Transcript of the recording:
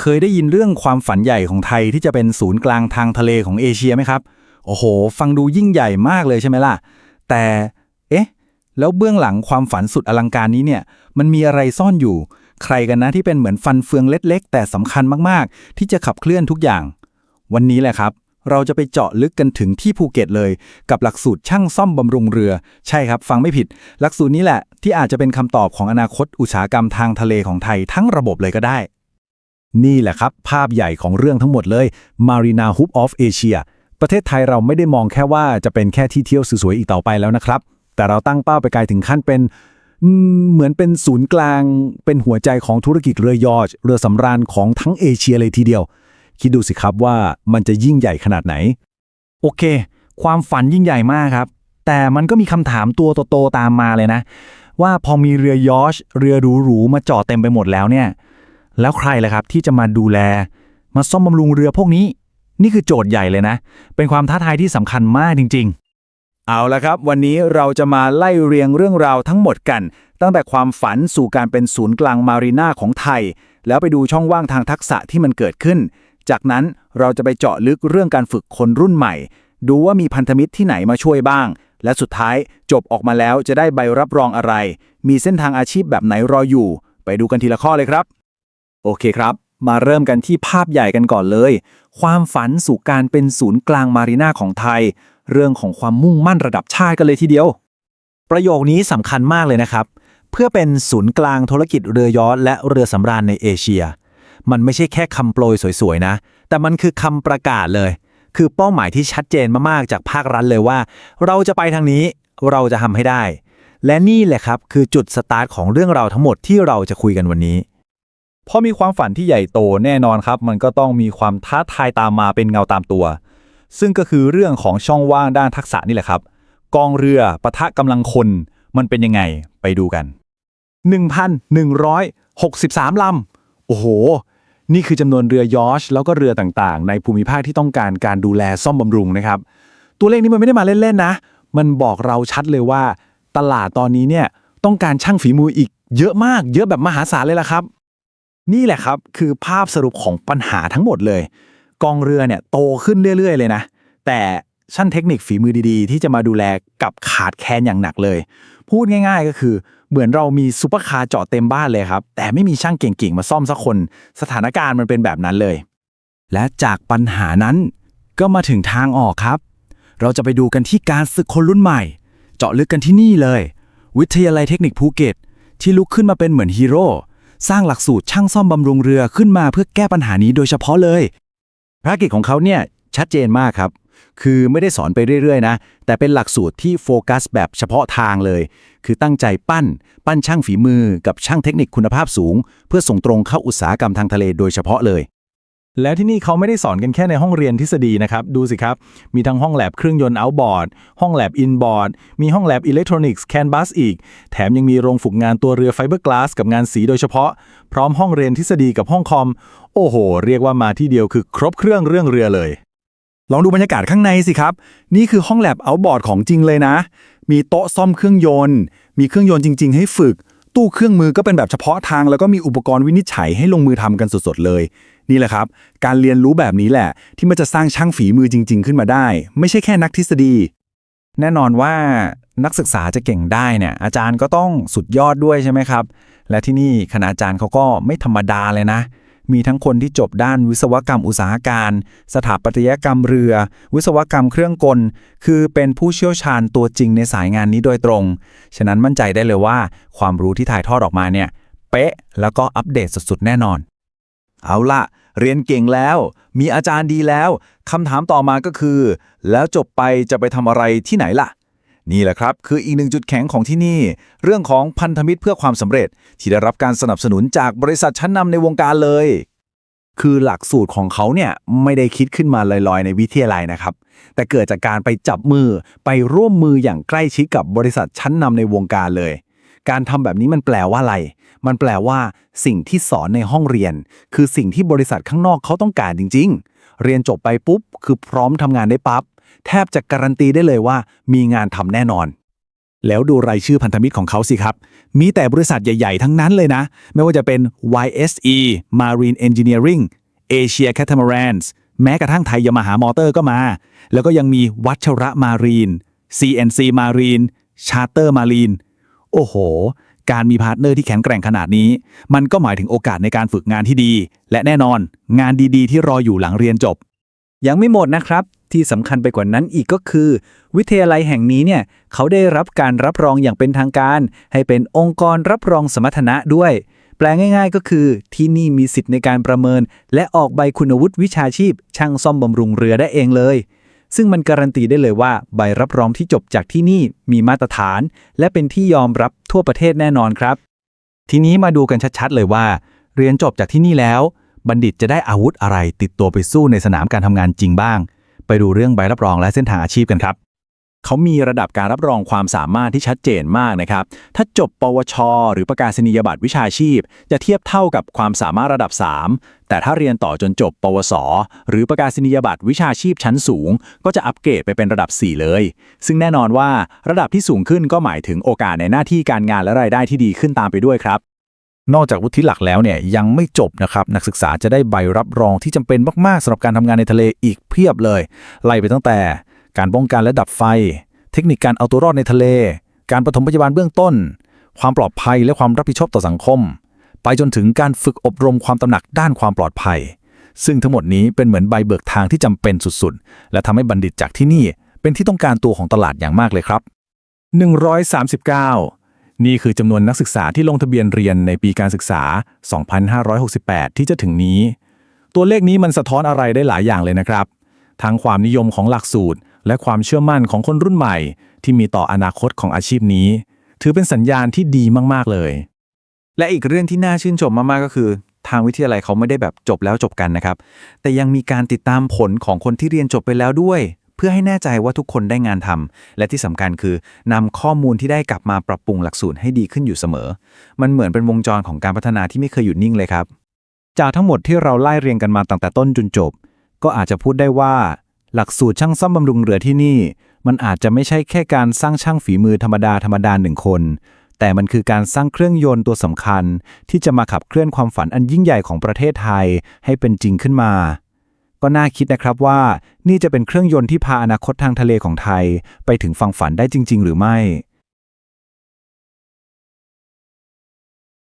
เคยได้ยินเรื่องความฝันใหญ่ของไทยที่จะเป็นศูนย์กลางทางทะเลของเอเชียไหมครับ โอ้โห ฟังดูยิ่งใหญ่มากเลยใช่ไหมล่ะ แต่ เอ๊ะ แล้วเบื้องหลังความฝันสุดอลังการนี้เนี่ย มันมีอะไรซ่อนอยู่ ใครกันนะที่เป็นเหมือนฟันเฟืองเล็ก ๆ แต่สำคัญมากๆ ที่จะขับเคลื่อนทุกอย่าง วันนี้แหละครับเราจะไปเจาะลึกกันถึงที่ภูเก็ตเลย กับหลักสูตรช่างซ่อมบำรุงเรือ ใช่ครับ ฟังไม่ผิด หลักสูตรนี้แหละที่อาจจะเป็นคำตอบของอนาคตอุตสาหกรรมทางทะเลของไทยทั้งระบบเลยก็ได้ นี่แหละครับ ภาพใหญ่ของเรื่องทั้งหมดเลย Marina Hub of Asia ประเทศไทยเราไม่ได้มองแค่ว่าจะเป็นแค่ที่เที่ยวสวยๆอีกต่อไปแล้วนะครับ แต่เราตั้งเป้าไปไกลถึงขั้นเป็นเหมือนเป็นศูนย์กลาง เป็นหัวใจของธุรกิจเรือยอชเรือสำราญของทั้งเอเชียเลยทีเดียว คิดดูสิครับว่ามันจะยิ่งใหญ่ขนาดไหน โอเค ความฝันยิ่งใหญ่มากครับ แต่มันก็มีคำถามตัวโตๆตามมาเลยนะ ว่าพอมีเรือยอชเรือหรูๆมาจอดเต็มไปหมดแล้วเนี่ย แล้วใครล่ะครับที่จะมาดูแล มาซ่อมบำรุงเรือพวกนี้ นี่คือโจทย์ใหญ่เลยนะ เป็นความท้าทายที่สำคัญมากจริง ๆ เอาละครับ วันนี้เราจะมาไล่เรียงเรื่องราวทั้งหมดกัน ตั้งแต่ความฝันสู่การเป็นศูนย์กลางมารีนาของไทย แล้วไปดูช่องว่างทางทักษะที่มันเกิดขึ้น จากนั้นเราจะไปเจาะลึกเรื่องการฝึกคนรุ่นใหม่ ดูว่ามีพันธมิตรที่ไหนมาช่วยบ้าง และสุดท้ายจบออกมาแล้วจะได้ใบรับรองอะไร มีเส้นทางอาชีพแบบไหนรออยู่ ไปดูกันทีละข้อเลยครับ โอเคครับ มาเริ่มกันที่ภาพใหญ่กันก่อนเลย ความฝันสู่การเป็นศูนย์กลางมารีนาของไทย เรื่องของความมุ่งมั่นระดับชาติกันเลยทีเดียว ประโยคนี้สำคัญมากเลยนะครับ เพื่อเป็นศูนย์กลางธุรกิจเรือยอชและเรือสำราญในเอเชีย มันไม่ใช่แค่คำโปรยสวยๆนะ แต่มันคือคำประกาศเลย คือเป้าหมายที่ชัดเจนมากๆจากภาครัฐเลยว่า เราจะไปทางนี้เราจะทำให้ได้ และนี่แหละครับคือจุดสตาร์ทของเรื่องเราทั้งหมดที่เราจะคุยกันวันนี้ พอมีความฝันที่ใหญ่โตแน่นอนครับ มันก็ต้องมีความท้าทายตามมาเป็นเงาตามตัว ซึ่งก็คือเรื่องของช่องว่างด้านทักษะนี่แหละครับ กองเรือปะทะกำลังคน มันเป็นยังไงไปดูกัน 1,163 ลำ โอ้โห นี่คือจำนวนเรือยอชแล้วก็เรือต่างๆ ในภูมิภาคที่ต้องการการดูแลซ่อมบำรุงนะครับ ตัวเลขนี้มันไม่ได้มาเล่นๆนะ มันบอกเราชัดเลยว่า ตลาดตอนนี้เนี่ยต้องการช่างฝีมืออีกเยอะมาก เยอะแบบมหาศาลเลยล่ะครับ นี่แหละครับคือภาพสรุปของปัญหาทั้งหมดเลย กองเรือเนี่ยโตขึ้นเรื่อย ๆ เลยนะ แต่ช่างเทคนิคฝีมือดีๆ ที่จะมาดูแลกับขาดแคลนอย่างหนักเลย พูดง่ายๆ ก็คือ เหมือนเรามีซุปเปอร์คาร์จอดเต็มบ้านเลยครับ แต่ไม่มีช่างเก่งๆ มาซ่อมสักคน สถานการณ์มันเป็นแบบนั้นเลย และจากปัญหานั้นก็มาถึงทางออกครับ เราจะไปดูกันที่การศึกคนรุ่นใหม่ เจาะลึกกันที่นี่เลย วิทยาลัยเทคนิคภูเก็ตที่ลุกขึ้นมาเป็นเหมือนฮีโร่ สร้างหลักสูตรช่างซ่อมบำรุงเรือขึ้นมาเพื่อแก้ปัญหานี้โดยเฉพาะเลย ภารกิจของเขาเนี่ยชัดเจนมากครับ คือไม่ได้สอนไปเรื่อยๆนะ แต่เป็นหลักสูตรที่โฟกัสแบบเฉพาะทางเลย คือตั้งใจปั้น ปั้นช่างฝีมือกับช่างเทคนิคคุณภาพสูง เพื่อส่งตรงเข้าอุตสาหกรรมทางทะเลโดยเฉพาะเลย แล้วที่นี่เขาไม่ได้สอนกันแค่ในห้องเรียนทฤษฎีนะครับ ดูสิครับ มีทั้งห้องแลบเครื่องยนต์ outboard ห้องแลบ inboard มีห้องแลบ electronics canvas อีก แถมยังมีโรงฝึกงานตัวเรือ fiberglass กับงานสีโดยเฉพาะ พร้อมห้องเรียนทฤษฎีกับห้องคอม โอ้โห เรียกว่ามาที่เดียวคือครบเครื่องเรื่องเรือเลย ลองดูบรรยากาศข้างในสิครับ นี่คือห้องแลบ outboard ของจริงเลยนะ มีโต๊ะซ่อมเครื่องยนต์ มีเครื่องยนต์จริง ๆ ให้ฝึก ตู้เครื่องมือก็เป็นแบบเฉพาะทาง แล้วก็มีอุปกรณ์วินิจฉัยให้ลงมือทำกันสดๆเลย นี่แหละครับ การเรียนรู้แบบนี้แหละ ที่มันจะสร้างช่างฝีมือจริง ๆ ขึ้นมาได้ ไม่ใช่แค่นักทฤษฎี แน่นอนว่านักศึกษาจะเก่งได้เนี่ยอาจารย์ก็ต้องสุดยอดด้วยใช่ไหมครับ และที่นี่คณาจารย์เขาก็ไม่ธรรมดาเลยนะ มีทั้งคนที่จบด้านวิศวกรรมอุตสาหการ สถาปัตยกรรมเรือ วิศวกรรมเครื่องกล คือเป็นผู้เชี่ยวชาญตัวจริงในสายงานนี้โดยตรง ฉะนั้นมั่นใจได้เลยว่า ความรู้ที่ถ่ายทอดออกมาเนี่ย เป๊ะ แล้วก็อัปเดตสุดๆแน่นอน เอาล่ะ เรียนเก่งแล้ว มีอาจารย์ดีแล้วคำถามต่อมาก็คือ แล้วจบไปจะไปทำอะไรที่ไหนล่ะ นี่แหละครับ คืออีกหนึ่งจุดแข็งของที่นี่ เรื่องของพันธมิตรเพื่อความสำเร็จ ที่ได้รับการสนับสนุนจากบริษัทชั้นนำในวงการเลย คือหลักสูตรของเขาเนี่ยไม่ได้คิดขึ้นมาลอยๆ ในวิทยาลัยนะครับ แต่เกิดจากการไปจับมือไปร่วมมืออย่างใกล้ชิดกับบริษัทชั้นนำในวงการเลย การทำแบบนี้มันแปลว่าอะไร มันแปลว่า สิ่งที่สอนในห้องเรียน คือสิ่งที่บริษัทข้างนอกเขาต้องการจริง ๆ เรียนจบไปปุ๊บ คือพร้อมทำงานได้ปั๊บแทบจะการันตีได้เลยว่า มีงานทำแน่นอน แล้วดูรายชื่อพันธมิตรของเขาสิครับ มีแต่บริษัทใหญ่ ๆ ทั้งนั้นเลยนะ ไม่ว่าจะเป็น YSE Marine Engineering Asia Catamarans แม้กระทั่งไทยยามาหามอเตอร์ก็มา แล้วก็ยังมีวัชระมารีน CNC Marine Charter Marine โอ้โห การมีพาร์ทเนอร์ที่แข็งแกร่งขนาดนี้ มันก็หมายถึงโอกาสในการฝึกงานที่ดี และแน่นอน งานดีๆ ที่รออยู่หลังเรียนจบ ยังไม่หมดนะครับ ที่สำคัญไปกว่านั้นอีกก็คือ วิทยาลัยแห่งนี้เนี่ยเขาได้รับการรับรองอย่างเป็นทางการ ให้เป็นองค์กรรับรองสมรรถนะด้วย แปลง่าย ๆ ก็คือ ที่นี่มีสิทธิ์ในการประเมิน และออกใบคุณวุฒิวิชาชีพ ช่างซ่อมบำรุงเรือได้เองเลย ซึ่งมันการันตีได้เลยว่าใบรับรองที่จบจากที่นี่มีมาตรฐาน และเป็นที่ยอมรับทั่วประเทศแน่นอนครับ ทีนี้มาดูกันชัดๆเลยว่า เรียนจบจากที่นี่แล้ว บัณฑิตจะได้อาวุธอะไรติดตัวไปสู้ในสนามการทำงานจริงบ้าง ไปดูเรื่องใบรับรองและเส้นทางอาชีพกันครับ เขามีระดับการรับรองความสามารถที่ชัดเจนมากนะครับ ถ้าจบ ปวช หรือประกาศนียบัตรวิชาชีพ จะเทียบเท่ากับความสามารถระดับ 3 แต่ถ้าเรียนต่อจนจบ ปวส หรือประกาศนียบัตรวิชาชีพชั้นสูง ก็จะอัปเกรดไปเป็นระดับ 4 เลย ซึ่งแน่นอนว่าระดับที่สูงขึ้นก็หมายถึงโอกาสในหน้าที่การงานและรายได้ที่ดีขึ้นตามไปด้วยครับ นอกจากวุฒิหลักแล้วเนี่ยยังไม่จบนะครับนักศึกษาจะได้ใบรับรองที่จำเป็นมากๆสำหรับการทำงานในทะเลอีกเพียบเลย ไล่ไปตั้งแต่ การป้องกันและดับไฟ เทคนิคการเอาตัวรอดในทะเล การปฐมพยาบาลเบื้องต้น ความปลอดภัยและความรับผิดชอบต่อสังคม ไปจนถึงการฝึกอบรมความตระหนักด้านความปลอดภัย ซึ่งทั้งหมดนี้เป็นเหมือนใบเบิกทางที่จำเป็นสุดๆ และทำให้บัณฑิตจากที่นี่ เป็นที่ต้องการตัวของตลาดอย่างมากเลยครับ 139นี่คือจำนวนนักศึกษาที่ลงทะเบียนเรียนในปีการศึกษา 2568 ที่จะถึงนี้ ตัวเลขนี้มันสะท้อนอะไรได้หลายอย่างเลยนะครับ ทั้งความนิยมของหลักสูตร และความเชื่อมั่นของคนรุ่นใหม่ ที่มีต่ออนาคตของอาชีพนี้ ถือเป็นสัญญาณที่ดีมาก ๆ เลย และอีกเรื่องที่น่าชื่นชมมาก ๆ ก็คือ ทางวิทยาลัยเขาไม่ได้แบบจบแล้วจบกันนะครับ แต่ยังมีการติดตามผลของคนที่เรียนจบไปแล้วด้วย เพื่อให้แน่ใจว่าทุกคนได้งานทำและที่สำคัญคือนำข้อมูลที่ได้กลับมาปรับปรุงหลักสูตรให้ดีขึ้นอยู่เสมอ มันเหมือนเป็นวงจรของการพัฒนาที่ไม่เคยหยุดนิ่งเลยครับ จากทั้งหมดที่เราไล่เรียงกันมาตั้งแต่ต้นจนจบ ก็อาจจะพูดได้ว่า หลักสูตรช่างซ่อมบำรุงเรือที่นี่ มันอาจจะไม่ใช่แค่การสร้างช่างฝีมือธรรมดาธรรมดาหนึ่งคน แต่มันคือการสร้างเครื่องยนต์ตัวสำคัญ ที่จะมาขับเคลื่อนความฝันอันยิ่งใหญ่ของประเทศไทยให้เป็นจริงขึ้นมา ก็น่าคิดนะครับว่านี่จะเป็นเครื่องยนต์ที่พาอนาคตทางทะเลของไทย ไปถึงฝั่งฝันได้จริง ๆ หรือไม่